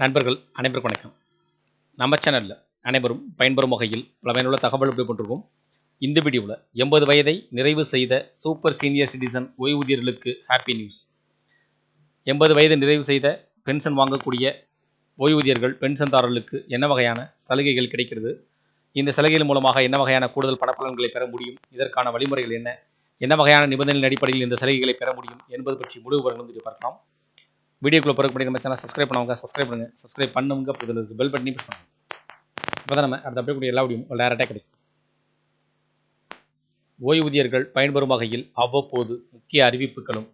நண்பர்கள் அனைவருக்கும் வணக்கம். நம்ம சேனலில் அனைவரும் பயன்பெறும் வகையில் பல பயனுள்ள தகவல் எப்படி கொண்டிருக்கோம் இந்த வீடியோவில் எண்பது வயதை நிறைவு செய்த சூப்பர் சீனியர் சிட்டிசன் ஓய்வூதியர்களுக்கு ஹாப்பி நியூஸ் எண்பது வயது நிறைவு செய்த பென்ஷன் வாங்கக்கூடிய ஓய்வூதியர்கள் பென்ஷன்தாரர்களுக்கு என்ன வகையான சலுகைகள் கிடைக்கிறது? இந்த சலுகைகள் மூலமாக என்ன வகையான கூடுதல் பணப்பலன்களை பெற முடியும்? இதற்கான வழிமுறைகள் என்ன? என்ன வகையான நிபந்தனைகளின் அடிப்படையில் இந்த சலுகைகளை பெற முடியும்? என்பது பற்றி முழு விவரங்களும் பார்க்கலாம். வீடியோக்குள்ளே பிறகு பண்ணி நம்ம சேனல் சப்ஸ்கிரைப் பண்ணவங்க சப்ஸ்கிரைப் பண்ணுங்கள் சப்ஸ்கிரைப் பண்ணுங்க அப்போ இதில் பெல் பட்டனி ப்ரெஸ் பண்ணுங்கள் இப்போ தான் நம்ம அடுத்த அப்படியே கூடிய எல்லா வீடியோ டேரெக்டாக கிடைக்கும். ஓய்வூதியர்கள் பயன்பெறும் வகையில் அவ்வப்போது முக்கிய அறிவிப்புகளும்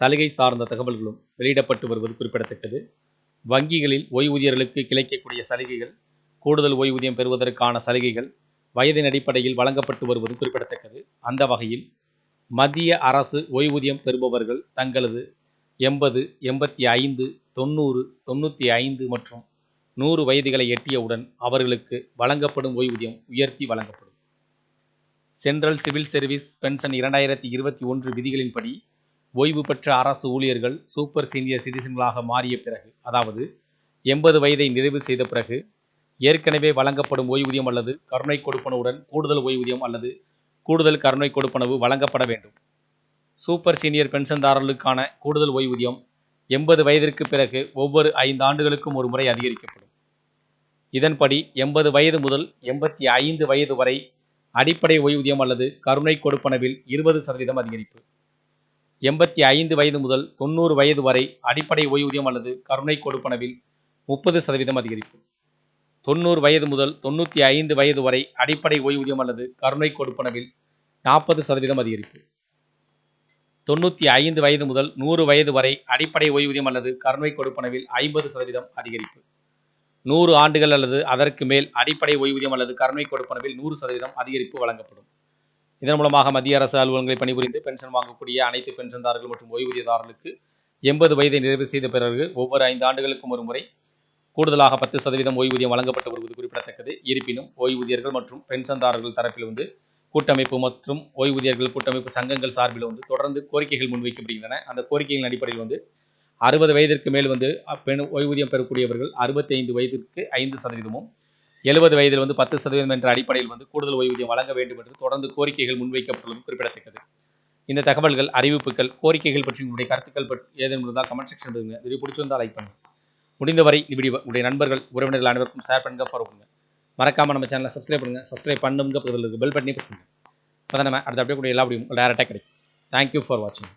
சலுகை சார்ந்த தகவல்களும் வெளியிடப்பட்டு வருவது குறிப்பிடத்தக்கது. வங்கிகளில் ஓய்வூதியர்களுக்கு கிடைக்கக்கூடிய சலுகைகள் கூடுதல் ஓய்வூதியம் பெறுவதற்கான சலுகைகள் வயதின் அடிப்படையில் வழங்கப்பட்டு வருவது குறிப்பிடத்தக்கது. அந்த வகையில் மத்திய அரசு ஓய்வூதியம் பெறுபவர்கள் தங்களது எண்பது எண்பத்தி ஐந்து தொண்ணூறு தொண்ணூற்றி ஐந்து மற்றும் நூறு வயதுகளை எட்டியவுடன் அவர்களுக்கு வழங்கப்படும் ஓய்வூதியம் உயர்த்தி வழங்கப்படும். சென்ட்ரல் சிவில் சர்வீஸ் பென்ஷன் இரண்டாயிரத்தி இருபத்தி ஒன்று விதிகளின்படி ஓய்வு பெற்ற அரசு ஊழியர்கள் சூப்பர் சீனியர் சிட்டிசன்களாக மாறிய பிறகு அதாவது எண்பது வயதை நிறைவு செய்த பிறகு ஏற்கனவே வழங்கப்படும் ஓய்வூதியம் அல்லது கருணை கொடுப்பனவுடன் கூடுதல் ஓய்வூதியம் அல்லது கூடுதல் கருணை கொடுப்பனவு வழங்கப்பட வேண்டும். சூப்பர் சீனியர் பென்ஷன்தாரர்களுக்கான கூடுதல் ஓய்வூதியம் எண்பது வயதிற்கு பிறகு ஒவ்வொரு ஐந்து ஆண்டுகளுக்கும் ஒரு முறை அதிகரிக்கப்படும். இதன்படி எண்பது வயது முதல் எண்பத்தி ஐந்து வயது வரை அடிப்படை ஓய்வூதியம் அல்லது கருணை கொடுப்பனவில் இருபது சதவீதம் அதிகரிப்பு. எண்பத்தி ஐந்து வயது முதல் தொண்ணூறு வயது வரை அடிப்படை ஓய்வூதியம் அல்லது கருணை கொடுப்பனவில் முப்பது சதவீதம் அதிகரிப்பு. தொண்ணூறு வயது முதல் தொண்ணூற்றி ஐந்து வயது வரை அடிப்படை ஓய்வூதியம் அல்லது கருணை கொடுப்பனவில் நாற்பது சதவீதம் அதிகரிப்பு. தொண்ணூற்றி ஐந்து வயது முதல் நூறு வயது வரை அடிப்படை ஓய்வூதியம் அல்லது கருணை கொடுப்பனவில் ஐம்பது சதவீதம் அதிகரிப்பு. நூறு ஆண்டுகள் அல்லது அதற்கு மேல் அடிப்படை ஓய்வூதியம் அல்லது கருணை கொடுப்பனவில் நூறு சதவீதம் அதிகரிப்பு வழங்கப்படும். இதன் மூலமாக மத்திய அரசு அலுவலங்களை பணிபுரிந்து பென்ஷன் வாங்கக்கூடிய அனைத்து பென்ஷன்தாரர்கள் மற்றும் ஓய்வூதியதாரர்களுக்கு எண்பது வயதை நிறைவு செய்த பிறகு ஒவ்வொரு ஐந்து ஆண்டுகளுக்கும் ஒரு முறை கூடுதலாக பத்து சதவீதம் ஓய்வூதியம் வழங்கப்பட்டு வருவது குறிப்பிடத்தக்கது. இருப்பினும் ஓய்வூதியர்கள் மற்றும் பென்ஷன்தாரர்கள் தரப்பில் வந்து கூட்டமைப்பு மற்றும் ஓய்வூதியர்கள் கூட்டமைப்பு சங்கங்கள் சார்பில் வந்து தொடர்ந்து கோரிக்கைகள் முன்வைக்கப்படுகின்றன. அந்த கோரிக்கைகளின் அடிப்படையில் வந்து அறுபது வயதிற்கு மேல் வந்து பெண் ஓய்வூதியம் பெறக்கூடியவர்கள் அறுபத்தி ஐந்து வயதிற்கு ஐந்து சதவீதமும் எழுபது வயதில் வந்து பத்து சதவீதம் என்ற அடிப்படையில் வந்து கூடுதல் ஓய்வூதியம் வழங்க வேண்டும் என்று தொடர்ந்து கோரிக்கைகள் முன்வைக்கப்பட்டுள்ளது குறிப்பிடத்தக்கது. இந்த தகவல்கள் அறிவிப்புகள் கோரிக்கைகள் பற்றி உங்களுடைய கருத்துக்கள் பற்றி ஏதேனும் இருந்தால் கமெண்ட் செக்ஷன் பண்ணுங்க வீடியோ பிடிச்சிருந்தால் லைக் பண்ணுங்கள் முடிந்தவரை இப்படி வீடியோ உடைய நண்பர்கள் உறவினர்கள் அனைவருக்கும் ஷேர் பண்ணுங்க பரவுங்க மறக்காமல் நம்ம சேனலை சப்ஸ்கிரைப் பண்ணுங்கள் சப்ஸ்கிரைப் பண்ணுங்க பக்கத்தில் இருக்குது பெல் பட்டனே பண்ணுங்கள் அப்போ தான் நம்ம அடுத்த அப்படியே கூட எல்லா வீடியோ டேரெக்டாக கிடைக்கும். தேங்க்யூ ஃபார் வாட்சிங்